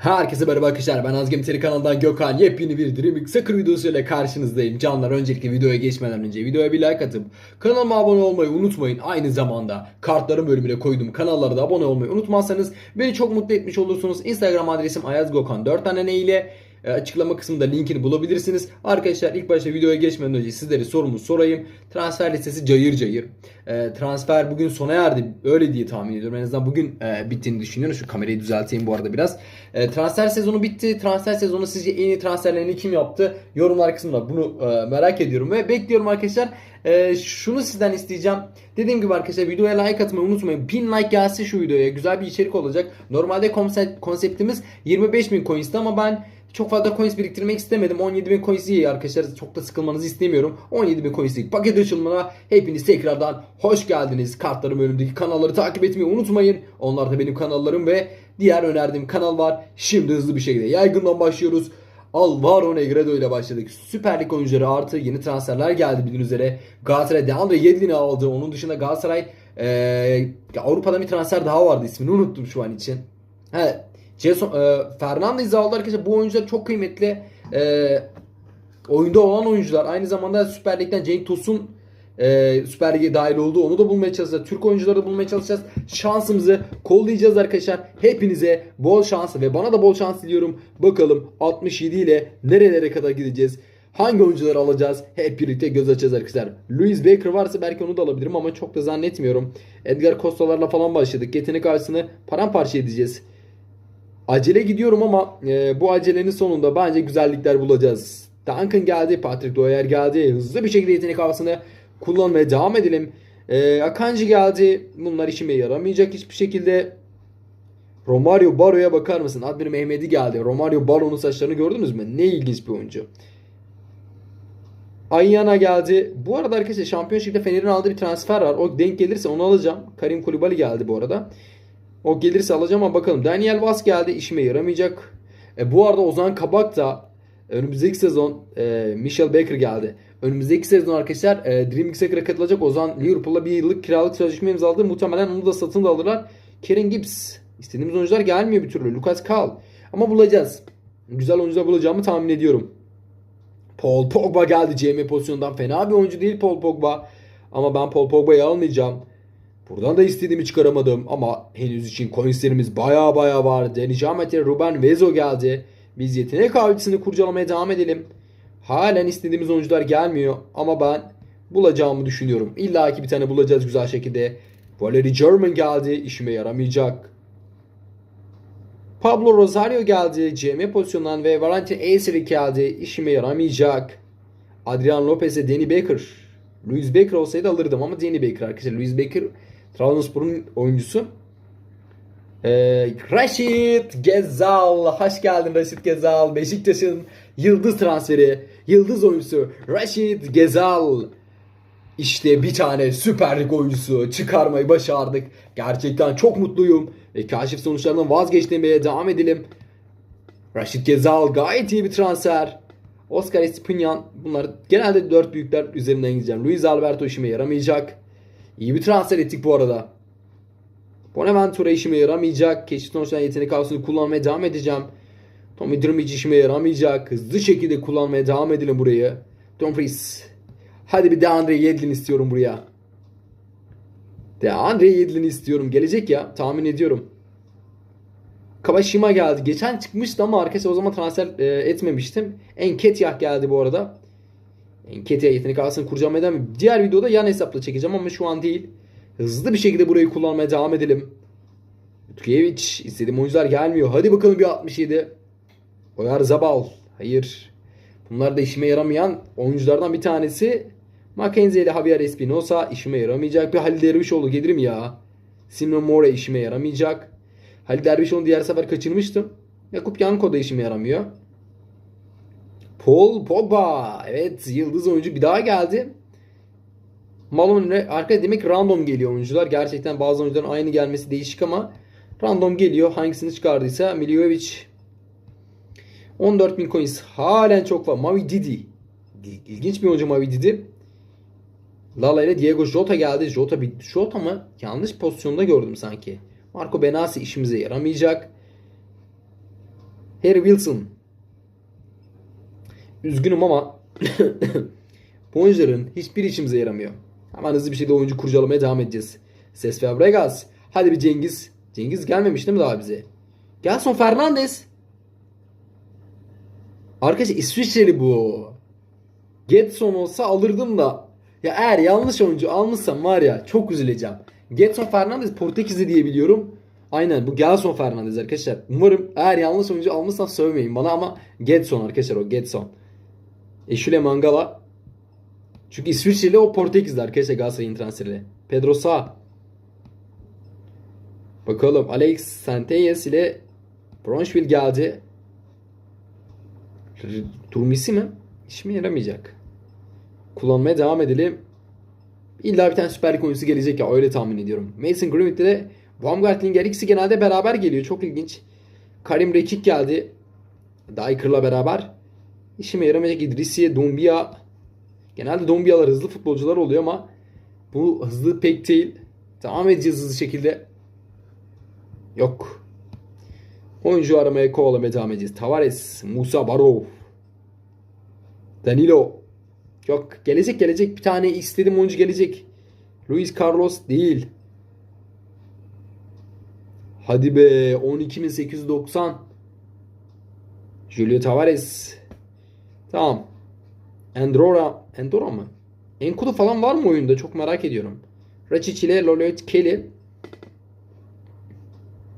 Herkese merhaba arkadaşlar ben Azgem Teri kanalından Gökhan yepyeni bir Dreaming Soccer videosuyla karşınızdayım. Canlar öncelikle videoya geçmeden önce videoya bir like atıp kanalıma abone olmayı unutmayın. Aynı zamanda kartların bölümüne koyduğum kanallara da abone olmayı unutmazsanız beni çok mutlu etmiş olursunuz. Instagram adresim Ayaz Gökhan 4 tane ne ile açıklama kısmında linkini bulabilirsiniz. Arkadaşlar ilk başta videoya geçmeden önce sizlere sorumu sorayım. Transfer listesi cayır cayır. E, transfer bugün sona erdi. Öyle diye tahmin ediyorum. En azından bugün e, bittiğini düşünüyorum. Şu kamerayı düzelteyim bu arada biraz. E, transfer sezonu bitti. Transfer sezonu sizce en iyi transferlerini kim yaptı? Yorumlar kısmında bunu e, merak ediyorum ve bekliyorum arkadaşlar. E, şunu sizden isteyeceğim. Dediğim gibi arkadaşlar videoya like atmayı unutmayın. 1000 like gelse şu videoya güzel bir içerik olacak. Normalde konsept, konseptimiz 25.000 coins'ti ama ben çok fazla coins biriktirmek istemedim. 17.000 coins iyi arkadaşlar. Çok da sıkılmanızı istemiyorum. 17.000 coinslik paket açılımına hepiniz tekrardan hoş geldiniz. Kartlarım önümdeki kanalları takip etmeyi unutmayın. Onlar da benim kanallarım ve diğer önerdiğim kanal var. Şimdi hızlı bir şekilde yaygından başlıyoruz. Alvaro Negredo ile başladık. Süper Lig oyuncuları artı yeni transferler geldi bildiğiniz üzere. Galatasaray Deandre Yedlin'i aldı. Onun dışında Galatasaray eee Avrupa'da bir transfer daha vardı. ismini unuttum şu an için. He, Jason, e, Fernandez'i aldı arkadaşlar. Bu oyuncular çok kıymetli. E, oyunda olan oyuncular. Aynı zamanda Süper Lig'den Cenk Tosun e, Süper Lig'e dahil oldu. Onu da bulmaya çalışacağız. Türk oyuncuları da bulmaya çalışacağız. Şansımızı kollayacağız arkadaşlar. Hepinize bol şans ve bana da bol şans diliyorum. Bakalım 67 ile nerelere kadar gideceğiz. Hangi oyuncuları alacağız? Hep birlikte göz açacağız arkadaşlar. Louis Baker varsa belki onu da alabilirim ama çok da zannetmiyorum. Edgar Costa'larla falan başladık. Yetenek karşısını paramparça edeceğiz. Acele gidiyorum ama e, bu acelenin sonunda bence güzellikler bulacağız. Duncan geldi, Patrick Doyer geldi. Hızlı bir şekilde yetenek havasını kullanmaya devam edelim. E, Akanji geldi. Bunlar işime yaramayacak hiçbir şekilde. Romario Baro'ya bakar mısın? Admir Mehmet'i geldi. Romario Baro'nun saçlarını gördünüz mü? Ne ilginç bir oyuncu. Ayyana geldi. Bu arada arkadaşlar Şampiyonşip'te Fener'in aldığı bir transfer var. O denk gelirse onu alacağım. Karim Kulibali geldi bu arada. O gelirse alacağım ama bakalım. Daniel Vaz geldi. işime yaramayacak. E, bu arada Ozan Kabak da önümüzdeki sezon e, Michel Baker geldi. Önümüzdeki sezon arkadaşlar e, Dream Soccer'a katılacak. Ozan Liverpool'la bir yıllık kiralık sözleşme imzaladı. Muhtemelen onu da satın da alırlar. Karen Gibbs. İstediğimiz oyuncular gelmiyor bir türlü. Lucas Kal. Ama bulacağız. Güzel oyuncular bulacağımı tahmin ediyorum. Paul Pogba geldi CM pozisyondan. Fena bir oyuncu değil Paul Pogba. Ama ben Paul Pogba'yı almayacağım. Buradan da istediğimi çıkaramadım ama henüz için coinslerimiz baya baya var. Deni Jamet'e Ruben Vezo geldi. Biz yetenek avcısını kurcalamaya devam edelim. Halen istediğimiz oyuncular gelmiyor ama ben bulacağımı düşünüyorum. İlla ki bir tane bulacağız güzel şekilde. Valery German geldi. işime yaramayacak. Pablo Rosario geldi. CM pozisyonundan ve Valentin Eserik geldi. işime yaramayacak. Adrian Lopez ve Danny Baker. Luis Baker olsaydı alırdım ama Danny Baker arkadaşlar. Luis Baker Trabzonspor'un oyuncusu. Ee, Raşit Gezal. Hoş geldin Raşit Gezal. Beşiktaş'ın yıldız transferi. Yıldız oyuncusu Raşit Gezal. İşte bir tane Süper Lig oyuncusu çıkarmayı başardık. Gerçekten çok mutluyum. Ve kaşif sonuçlarından vazgeçmeye devam edelim. Raşit Gezal gayet iyi bir transfer. Oscar Espinyan bunlar genelde dört büyükler üzerinden gideceğim. Luis Alberto işime yaramayacak. İyi bir transfer ettik bu arada. Bonaventura işime yaramayacak. Keşif sonuçlarından yetenek havasını kullanmaya devam edeceğim. Tommy Drmic işime yaramayacak. Hızlı şekilde kullanmaya devam edelim burayı. Dumfries. Hadi bir Deandre Yedlin istiyorum buraya. Deandre Yedlin'i istiyorum. Gelecek ya. Tahmin ediyorum. Kawashima geldi. Geçen çıkmıştı ama arkadaşlar o zaman transfer e, etmemiştim. Enketyah geldi bu arada. Enketyah yetenek alsın kuracağım eden diğer videoda yan hesapla çekeceğim ama şu an değil. Hızlı bir şekilde burayı kullanmaya devam edelim. Utkiyevic istediğim oyuncular gelmiyor. Hadi bakalım bir 67. Oyar Zabal. Hayır. Bunlar da işime yaramayan oyunculardan bir tanesi. Mackenzie ile Javier Espinosa işime yaramayacak. Bir Halil Dervişoğlu gelir mi ya? Simon More işime yaramayacak. Halil Dervişoğlu'nu diğer sefer kaçırmıştım. Yakup Yanko da işime yaramıyor. Paul Pogba. Evet yıldız oyuncu bir daha geldi. Malone arka demek random geliyor oyuncular. Gerçekten bazı oyuncuların aynı gelmesi değişik ama random geliyor. Hangisini çıkardıysa Miljovic 14.000 coins halen çok var. Mavi Didi. İlginç bir oyuncu Mavi Didi. Lala ile Diego Jota geldi. Jota bir Jota mı? Yanlış pozisyonda gördüm sanki. Marco Benassi işimize yaramayacak. Harry Wilson. Üzgünüm ama bu oyuncuların hiçbir işimize yaramıyor. Hemen hızlı bir şekilde oyuncu kurcalamaya devam edeceğiz. Ses Fabregas. Hadi bir Cengiz. Cengiz gelmemiş değil mi daha bize? Gelson Fernandes. Arkadaşlar İsviçreli bu. Getson olsa alırdım da. Ya eğer yanlış oyuncu almışsam var ya çok üzüleceğim. Getson Fernandes Portekizli diye biliyorum. Aynen bu Gelson Fernandes arkadaşlar. Umarım eğer yanlış oyuncu almışsam sövmeyin bana ama Getson arkadaşlar o Getson. Eşule Mangala. Çünkü İsviçreli o Portekizli arkadaşlar Galatasaray'ın transferi. Pedro Sá. Bakalım Alex Santeyes ile Bronşville geldi. Turmisi mi? İşime yaramayacak. Kullanmaya devam edelim. İlla bir tane süper lig oyuncusu gelecek ya öyle tahmin ediyorum. Mason Greenwood de Baumgartlinger ikisi genelde beraber geliyor. Çok ilginç. Karim Rekik geldi. Daiker'la beraber. İşime yaramayacak İdrisiye, Dombia. Genelde Dombia'lar hızlı futbolcular oluyor ama bu hızlı pek değil. Devam edeceğiz hızlı şekilde. Yok. Oyuncu aramaya kovalamaya devam edeceğiz. Tavares, Musa Barov. Danilo. Yok gelecek gelecek bir tane istediğim oyuncu gelecek. Luis Carlos değil. Hadi be 12.890. Julio Tavares. Tamam. Andorra. Andorra mı? Enkudu falan var mı oyunda? Çok merak ediyorum. Racic ile Loloit Kelly.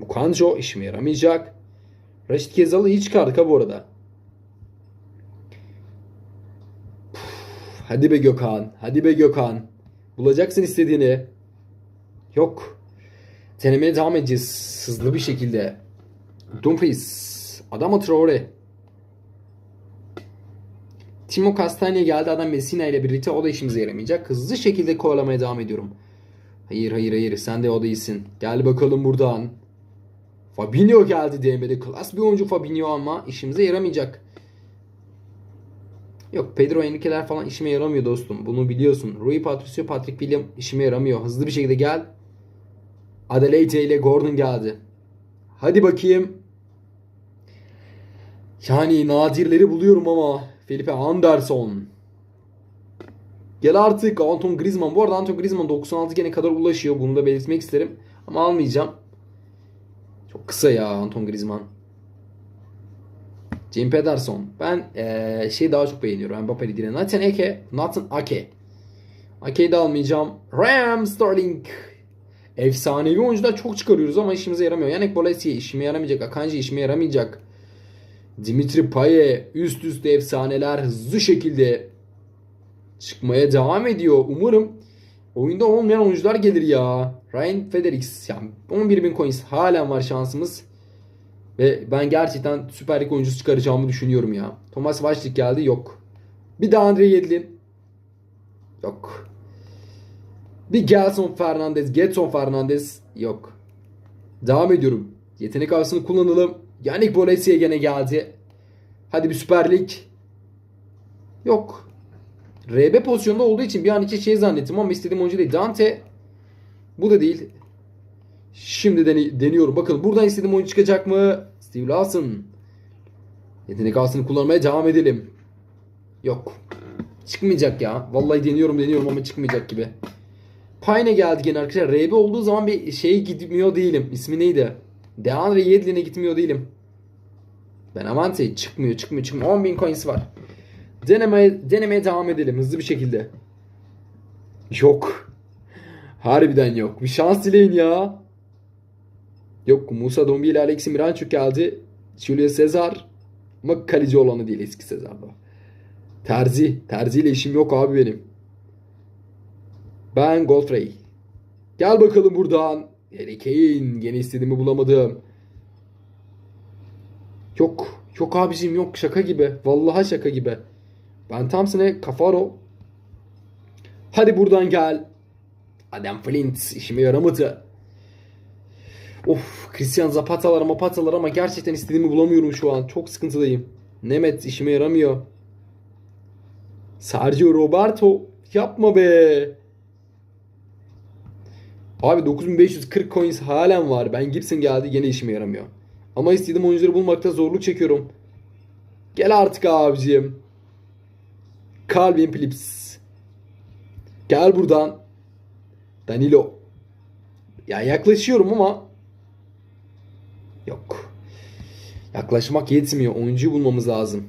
Mukanjo işime yaramayacak. Raşit Gezal'ı iyi çıkardık ha bu arada. Hadi be Gökhan. Hadi be Gökhan. Bulacaksın istediğini. Yok. Denemeye devam edeceğiz. Hızlı bir şekilde. Dumfries. Adama Traore. Timo Castagna geldi. Adam Messina ile birlikte. O da işimize yaramayacak. Hızlı şekilde kovalamaya devam ediyorum. Hayır hayır hayır. Sen de o değilsin. Gel bakalım buradan. Fabinho geldi DM'de. Klas bir oyuncu Fabinho ama işimize yaramayacak. Yok Pedro Henrique'ler falan işime yaramıyor dostum. Bunu biliyorsun. Rui Patricio, Patrick William işime yaramıyor. Hızlı bir şekilde gel. Adelaide ile Gordon geldi. Hadi bakayım. Yani nadirleri buluyorum ama. Felipe Anderson. Gel artık Anton Griezmann. Bu arada Anton Griezmann 96 gene kadar ulaşıyor. Bunu da belirtmek isterim. Ama almayacağım. Çok kısa ya Anton Griezmann. Jim Pederson. Ben ee, şey daha çok beğeniyorum. Mbappe'li değil. Nathan Ake. Nathan Ake. Ake'yi de almayacağım. Ram Sterling. Efsanevi oyuncular çok çıkarıyoruz ama işimize yaramıyor. Yannick Bolasie işime yaramayacak. Akanji işime yaramayacak. Dimitri Paye üst üste efsaneler hızlı şekilde çıkmaya devam ediyor. Umarım oyunda olmayan oyuncular gelir ya. Ryan Fredericks yani 11.000 coins halen var şansımız. Ve ben gerçekten Süper Lig oyuncusu çıkaracağımı düşünüyorum ya. Thomas Vajcik geldi yok. Bir de Andre Yedlin. Yok. Bir Gelson Fernandez, Getson Fernandez yok. Devam ediyorum. Yetenek avsını kullanalım. Yannick Bolesia gene geldi. Hadi bir Süper Lig. Yok. RB pozisyonda olduğu için bir an için şey zannettim ama istediğim oyuncu değil. Dante bu da değil. Şimdi dene- deniyorum. Bakın buradan istediğim oyuncu çıkacak mı? Steve Lawson. Yetenek avsını kullanmaya devam edelim. Yok. Çıkmayacak ya. Vallahi deniyorum deniyorum ama çıkmayacak gibi. Payne geldi gene arkadaşlar. RB olduğu zaman bir şey gitmiyor değilim. İsmi neydi? Deandre Yedlin'e gitmiyor değilim. Ben Avante çıkmıyor çıkmıyor çıkmıyor. 10.000 coins var. Denemeye, denemeye devam edelim hızlı bir şekilde. Yok. Harbiden yok. Bir şans dileyin ya. Yok Musa Dombi ile Alexi Miranchuk geldi. Julio Cesar. Ama kaleci olanı değil eski Cesar'da. Terzi. Terzi ile işim yok abi benim. Ben Godfrey. Gel bakalım buradan. Harry Kane. Gene istediğimi bulamadım. Yok. Yok abicim yok. Şaka gibi. Vallahi şaka gibi. Ben Thompson'e Kafaro. Hadi buradan gel. Adam Flint işime yaramadı. Of Christian Zapata'lar mapatalar ama gerçekten istediğimi bulamıyorum şu an. Çok sıkıntıdayım. Nemet işime yaramıyor. Sergio Roberto yapma be. Abi 9540 coins halen var. Ben Gibson geldi gene işime yaramıyor. Ama istediğim oyuncuları bulmakta zorluk çekiyorum. Gel artık abicim. Calvin Phillips. Gel buradan. Danilo. Ya yaklaşıyorum ama yok. Yaklaşmak yetmiyor. Oyuncuyu bulmamız lazım.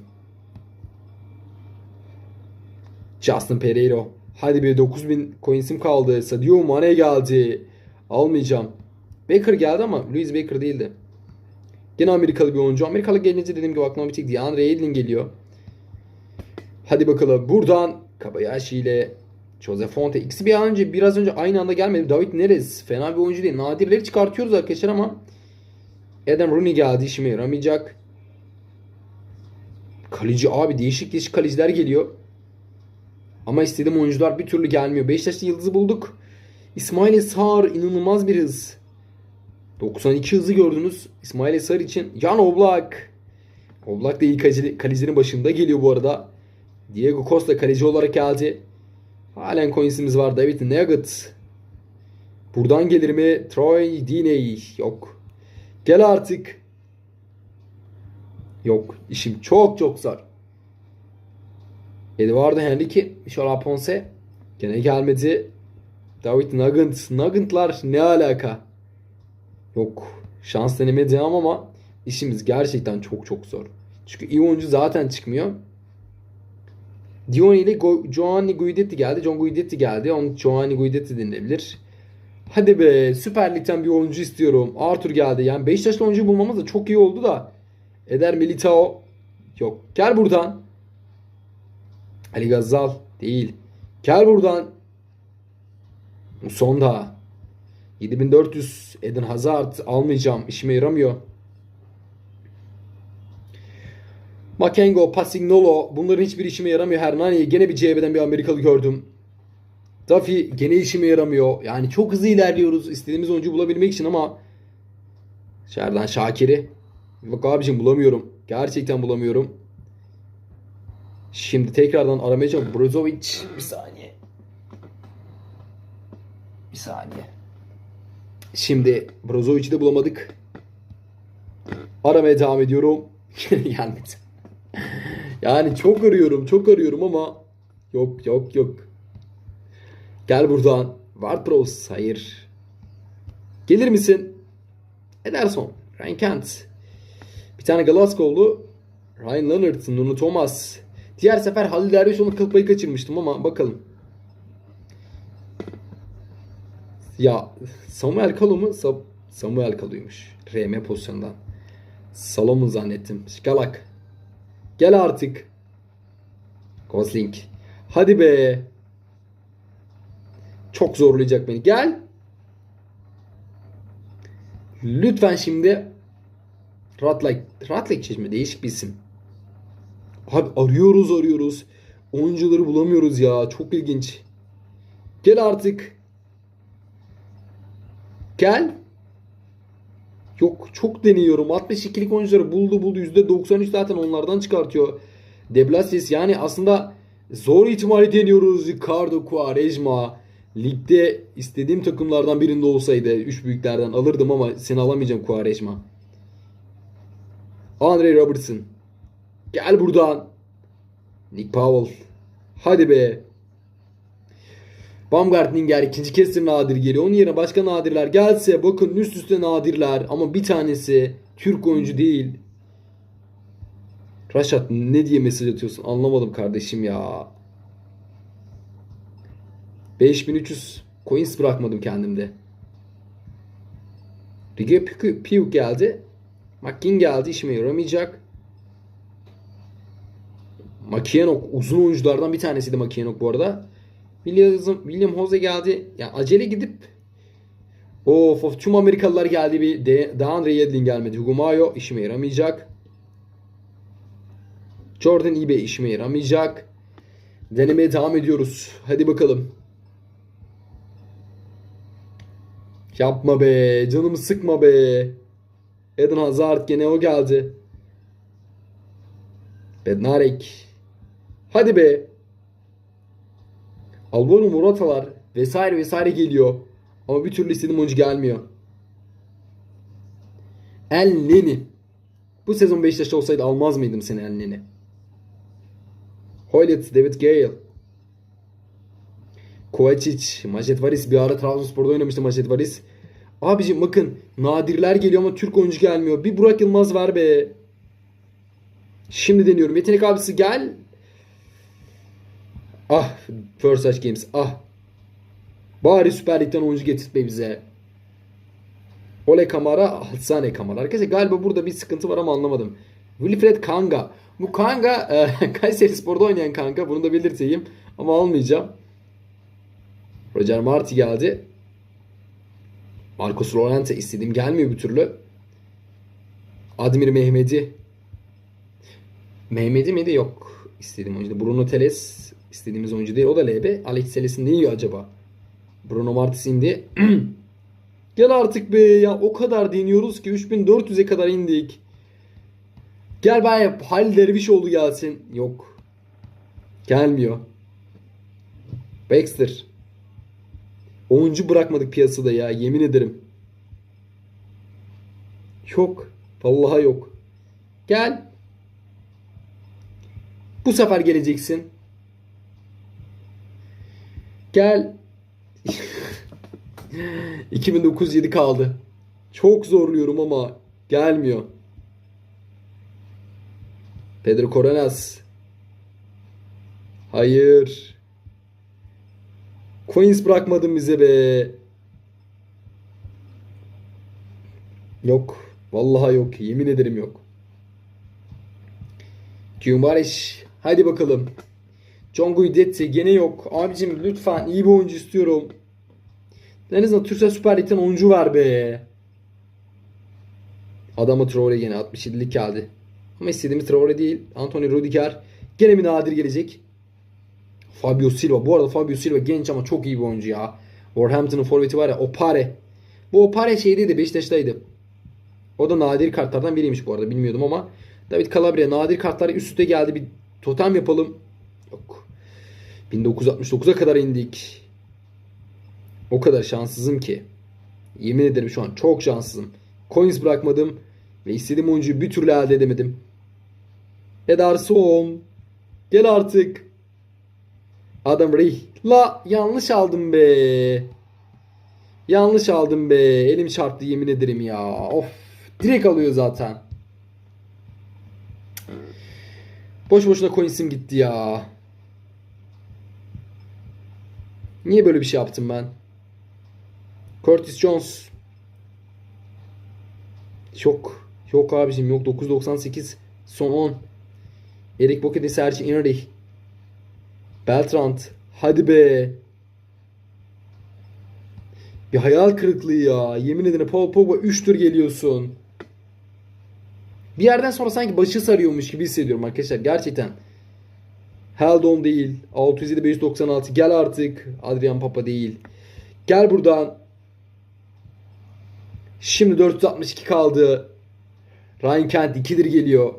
Justin Pereira. Hadi bir 9000 coins'im kaldı. Sadio Mane geldi. Almayacağım. Baker geldi ama Louis Baker değildi. Gene Amerikalı bir oyuncu. Amerikalı gelince dediğim gibi aklıma bir tek DeAndre Ayton geliyor. Hadi bakalım. Buradan Kabayashi ile Jose Fonte. İkisi bir an önce biraz önce aynı anda gelmedi. David Neres. Fena bir oyuncu değil. Nadirleri çıkartıyoruz arkadaşlar ama Adam Rooney geldi. işime yaramayacak. Kaleci abi değişik değişik kaleciler geliyor. Ama istediğim oyuncular bir türlü gelmiyor. Beşiktaş'ta yıldızı bulduk. İsmail Sağır inanılmaz bir hız. 92 hızı gördünüz. İsmail Sağır için. Jan Oblak. Oblak da iyi kaleci, kalecinin başında geliyor bu arada. Diego Costa kaleci olarak geldi. Halen coinsimiz var. David Nugget. Buradan gelir mi? Troy Diney. Yok. Gel artık. Yok. İşim çok çok zor. Eduardo Henrique, Michel Ponce gene gelmedi. David Nugent. Nugent'lar ne alaka? Yok. Şans devam ama işimiz gerçekten çok çok zor. Çünkü iyi oyuncu zaten çıkmıyor. Dion ile Go- Giovanni Guidetti geldi. John Guidetti geldi. Onu Giovanni Guidetti denilebilir. Hadi be Süper Lig'den bir oyuncu istiyorum. Arthur geldi. Yani Beşiktaşlı oyuncu bulmamız da çok iyi oldu da. Eder Militao. Yok. Gel buradan. Ali Gazzal. Değil. Gel buradan. Sonda. 7400 Eden Hazard almayacağım. İşime yaramıyor. Makengo, Pasignolo bunların hiçbir işime yaramıyor. Hernani gene bir CB'den bir Amerikalı gördüm. Duffy gene işime yaramıyor. Yani çok hızlı ilerliyoruz istediğimiz oyuncu bulabilmek için ama Şerdan Şakir'i Bak abicim bulamıyorum. Gerçekten bulamıyorum. Şimdi tekrardan aramaya çalışıyorum. Brozovic bir saniye. Bir saniye. Şimdi Brozovic'i de bulamadık. Aramaya devam ediyorum. Gelmedi. Yani çok arıyorum, çok arıyorum ama yok yok yok. Gel buradan. Ward-Prowse. Hayır. Gelir misin? Ederson. Ryan Kent. Bir tane Glasgow'lu. Ryan Leonard. Nuno Thomas. Diğer sefer Halil Dervişoğlu kıl payı kaçırmıştım ama bakalım. Ya Samuel Kalu mu? Sa- Samuel Kalu'ymuş. RM pozisyondan. Salomon zannettim. Şikalak. Gel artık. Gosling. Hadi be. Çok zorlayacak beni. Gel. Lütfen şimdi Ratlak. Ratlak çeşme değişik bir isim. Abi arıyoruz arıyoruz. Oyuncuları bulamıyoruz ya. Çok ilginç. Gel artık. Gel. Yok çok deniyorum. 62'lik oyuncuları buldu buldu. %93 zaten onlardan çıkartıyor. Deblasis yani aslında zor ihtimali deniyoruz. Ricardo Quaresma. Ligde istediğim takımlardan birinde olsaydı 3 büyüklerden alırdım ama seni alamayacağım Quaresma. Andre Robertson. Gel buradan. Nick Powell. Hadi be. Baumgartlinger ikinci de nadir geliyor. Onun yerine başka nadirler gelse bakın üst üste nadirler ama bir tanesi Türk oyuncu değil. Raşat ne diye mesaj atıyorsun anlamadım kardeşim ya. 5300 coins bırakmadım kendimde. Rige Piyuk geldi. McKin geldi işime yaramayacak. Makienok uzun oyunculardan bir tanesiydi Makienok bu arada. William, William Jose geldi. Yani acele gidip Of of tüm Amerikalılar geldi bir de, Deandre Yedlin gelmedi. Hugo Mayo işime yaramayacak. Jordan Ibe işime yaramayacak. Denemeye devam ediyoruz. Hadi bakalım. Yapma be. Canımı sıkma be. Eden Hazard gene o geldi. Bednarek. Hadi be. Alvaro Moratalar vesaire vesaire geliyor. Ama bir türlü istediğim oyuncu gelmiyor. El Neni. Bu sezon Beşiktaş'ta olsaydı almaz mıydım seni eline? Hoylet, David Gale. Kovacic, Majet Varis bir ara Trabzonspor'da oynamıştı Majet Varis. Abicim bakın nadirler geliyor ama Türk oyuncu gelmiyor. Bir Burak Yılmaz ver be. Şimdi deniyorum. Yetenek abisi gel. Ah First Touch Games ah. Bari Süper Lig'den oyuncu getirtme bize. Ole Kamara, Hatsane Kamara. Arkadaşlar galiba burada bir sıkıntı var ama anlamadım. Wilfred Kanga. Bu Kanga e, Kayseri Spor'da oynayan Kanga. Bunu da belirteyim. Ama almayacağım. Roger Marti geldi. Marcos Llorente istedim gelmiyor bir türlü. Admir Mehmedi. Mehmedi miydi? Yok. İstediğim oyuncu. Bruno Teles istediğimiz oyuncu değil. O da LB. Alex Teles'in ne yiyor acaba? Bruno Martis indi. Gel artık be ya o kadar deniyoruz ki 3400'e kadar indik. Gel ben Halil Dervişoğlu gelsin. Yok. Gelmiyor. Baxter. Oyuncu bırakmadık piyasada ya yemin ederim. Yok. Vallahi yok. Gel. Bu sefer geleceksin. Gel. 2907 kaldı. Çok zorluyorum ama gelmiyor. Pedro Coronas. Hayır. Coins bırakmadın bize be. Yok. Vallahi yok. Yemin ederim yok. Gyumariş. Hadi bakalım. John Guidetti gene yok. Abicim lütfen iyi bir oyuncu istiyorum. En azından Türksel Süper Lig'den oyuncu ver be. Adama Traore gene 67'lik geldi. Ama istediğimiz Traore değil. Anthony Rudiger gene bir nadir gelecek. Fabio Silva. Bu arada Fabio Silva genç ama çok iyi bir oyuncu ya. Wolverhampton'ın forveti var ya Opare. Bu Opare şeydeydi Beşiktaş'taydı. O da nadir kartlardan biriymiş bu arada bilmiyordum ama. David Calabria nadir kartlar üst üste geldi. Bir totem yapalım. Yok. 1969'a kadar indik. O kadar şanssızım ki. Yemin ederim şu an çok şanssızım. Coins bırakmadım ve istediğim oyuncuyu bir türlü elde edemedim. Ederson. Gel artık. Adam Rih. La yanlış aldım be. Yanlış aldım be. Elim çarptı yemin ederim ya. Of. Direkt alıyor zaten. Boş boşuna coins'im gitti ya. Niye böyle bir şey yaptım ben? Curtis Jones. Yok. Yok abicim yok. 998 son 10. Erik Bokede, Sergi Enrich. Beltrand. Hadi be. Bir hayal kırıklığı ya. Yemin ederim Paul Pogba 3 tur geliyorsun. Bir yerden sonra sanki başı sarıyormuş gibi hissediyorum arkadaşlar. Gerçekten. Heldon değil. 607 596. Gel artık. Adrian Papa değil. Gel buradan. Şimdi 462 kaldı. Ryan Kent 2'dir geliyor.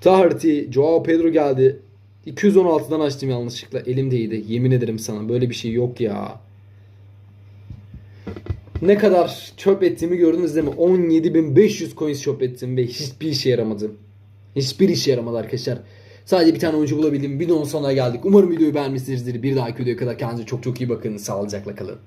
Taherty, Joao Pedro geldi. 216'dan açtım yanlışlıkla. Elimdeydi. Yemin ederim sana. Böyle bir şey yok ya. Ne kadar çöp ettiğimi gördünüz değil mi? 17.500 coins çöp ettim ve hiçbir işe yaramadı. Hiçbir işe yaramadı arkadaşlar. Sadece bir tane oyuncu bulabildim. Videonun sonuna geldik. Umarım videoyu beğenmişsinizdir. Bir dahaki videoya kadar kendinize çok çok iyi bakın. Sağlıcakla kalın.